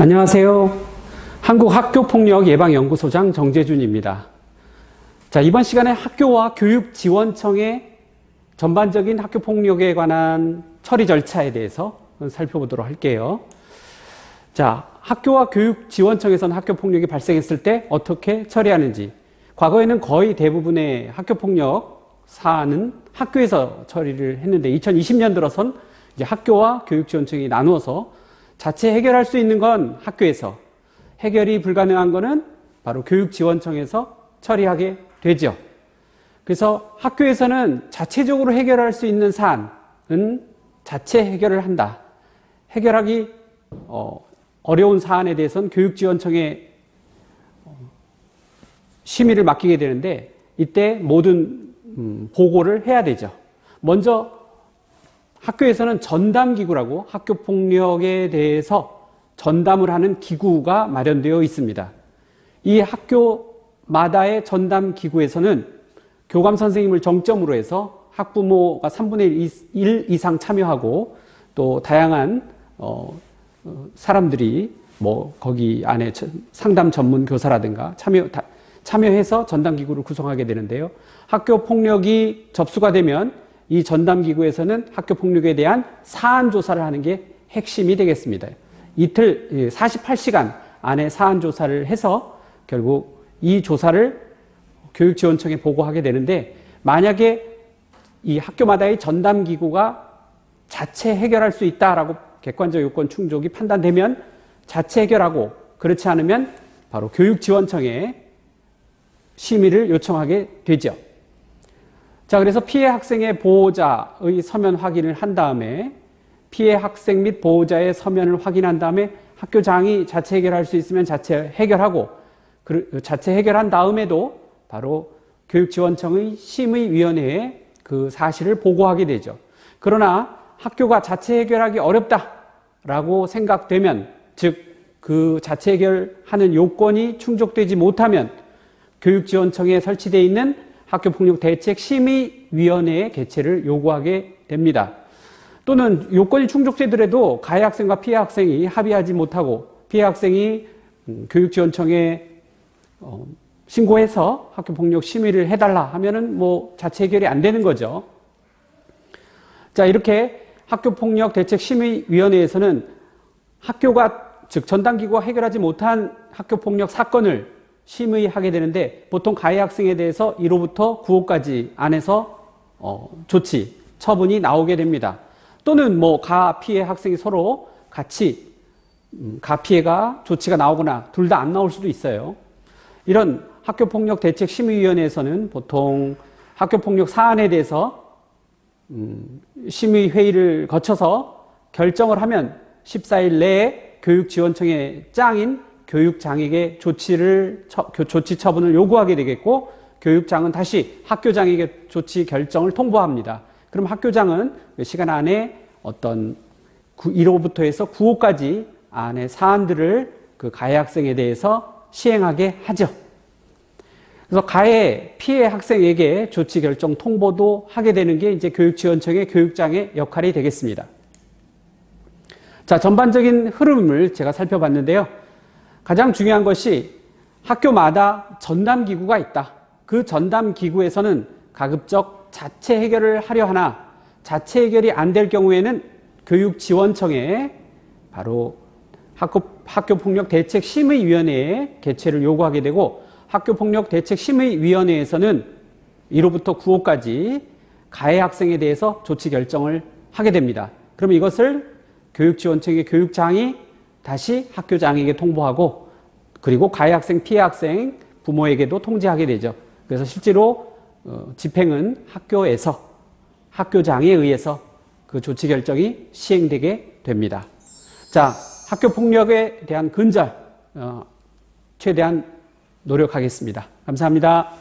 안녕하세요. 한국학교폭력예방연구소장 정재준입니다. 자, 이번 시간에 학교와 교육지원청의 전반적인 학교폭력에 관한 처리 절차에 대해서 살펴보도록 할게요. 자, 학교와 교육지원청에서는 학교폭력이 발생했을 때 어떻게 처리하는지. 과거에는 거의 대부분의 학교폭력 사안은 학교에서 처리를 했는데 2020년 들어선 이제 학교와 교육지원청이 나누어서 자체 해결할 수 있는 건 학교에서 해결이 불가능한 거는 바로 교육지원청에서 처리하게 되죠. 그래서 학교에서는 자체적으로 해결할 수 있는 사안은 자체 해결을 한다. 해결하기 어, 어려운 사안에 대해서는 교육지원청에 어, 심의를 맡기게 되는데 이때 모든 음, 보고를 해야 되죠. 먼저 학교에서는 전담기구라고 학교 폭력에 대해서 전담을 하는 기구가 마련되어 있습니다. 이 학교마다의 전담기구에서는 교감 선생님을 정점으로 해서 학부모가 3분의 1 이상 참여하고 또 다양한 어, 사람들이 뭐 거기 안에 상담 전문 교사라든가 참여 참여해서 전담 기구를 구성하게 되는데요. 학교 폭력이 접수가 되면 이 전담 기구에서는 학교 폭력에 대한 사안 조사를 하는 게 핵심이 되겠습니다. 이틀 48시간 안에 사안 조사를 해서 결국 이 조사를 교육지원청에 보고하게 되는데 만약에 이 학교마다의 전담 기구가 자체 해결할 수 있다라고 객관적 요건 충족이 판단되면 자체 해결하고 그렇지 않으면 바로 교육지원청에 심의를 요청하게 되죠. 자, 그래서 피해 학생의 보호자의 서면 확인을 한 다음에 피해 학생 및 보호자의 서면을 확인한 다음에 학교장이 자체 해결할 수 있으면 자체 해결하고 자체 해결한 다음에도 바로 교육지원청의 심의위원회에 그 사실을 보고하게 되죠. 그러나 학교가 자체 해결하기 어렵다라고 생각되면 즉 그 자체 해결하는 요건이 충족되지 못하면 교육지원청에 설치되어 있는 학교폭력 대책 심의위원회의 개최를 요구하게 됩니다. 또는 요건이 충족되더라도 가해 학생과 피해 학생이 합의하지 못하고 피해 학생이 음, 교육지원청에 어, 신고해서 학교폭력 심의를 해달라 하면은 뭐 자체 해결이 안 되는 거죠. 자, 이렇게 학교폭력 대책 심의위원회에서는 학교가 즉 전담기구가 해결하지 못한 학교폭력 사건을 심의하게 되는데 보통 가해 학생에 대해서 1호부터 9호까지 안에서 어, 조치, 처분이 나오게 됩니다. 또는 뭐 가 피해 학생이 서로 같이 음, 가 피해가 조치가 나오거나 둘 다 안 나올 수도 있어요. 이런 학교폭력 대책 심의위원회에서는 보통 학교폭력 사안에 대해서 음, 심의 회의를 거쳐서 결정을 하면 14일 내에 교육지원청의 짱인 교육장에게 조치를 조치 처분을 요구하게 되겠고 교육장은 다시 학교장에게 조치 결정을 통보합니다. 그럼 학교장은 그 시간 안에 어떤 1호부터 해서 9호까지 안에 사안들을 그 가해 학생에 대해서 시행하게 하죠. 그래서 가해 피해 학생에게 조치 결정 통보도 하게 되는 게 이제 교육지원청의 교육장의 역할이 되겠습니다. 자, 전반적인 흐름을 제가 살펴봤는데요. 가장 중요한 것이 학교마다 전담 기구가 있다. 그 전담 기구에서는 가급적 자체 해결을 하려 하나 자체 해결이 안 될 경우에는 교육지원청에 바로 학교, 학교폭력 대책심의위원회에 개최를 요구하게 되고 학교폭력 대책심의위원회에서는 1호부터 9호까지 가해 학생에 대해서 조치 결정을 하게 됩니다. 그럼 이것을 교육지원청의 교육장이 다시 학교장에게 통보하고 그리고 가해 학생, 피해 학생, 부모에게도 통지하게 되죠. 그래서 실제로 어, 집행은 학교에서 학교장에 의해서 그 조치 결정이 시행되게 됩니다. 자, 학교 폭력에 대한 근절 어, 최대한 노력하겠습니다. 감사합니다.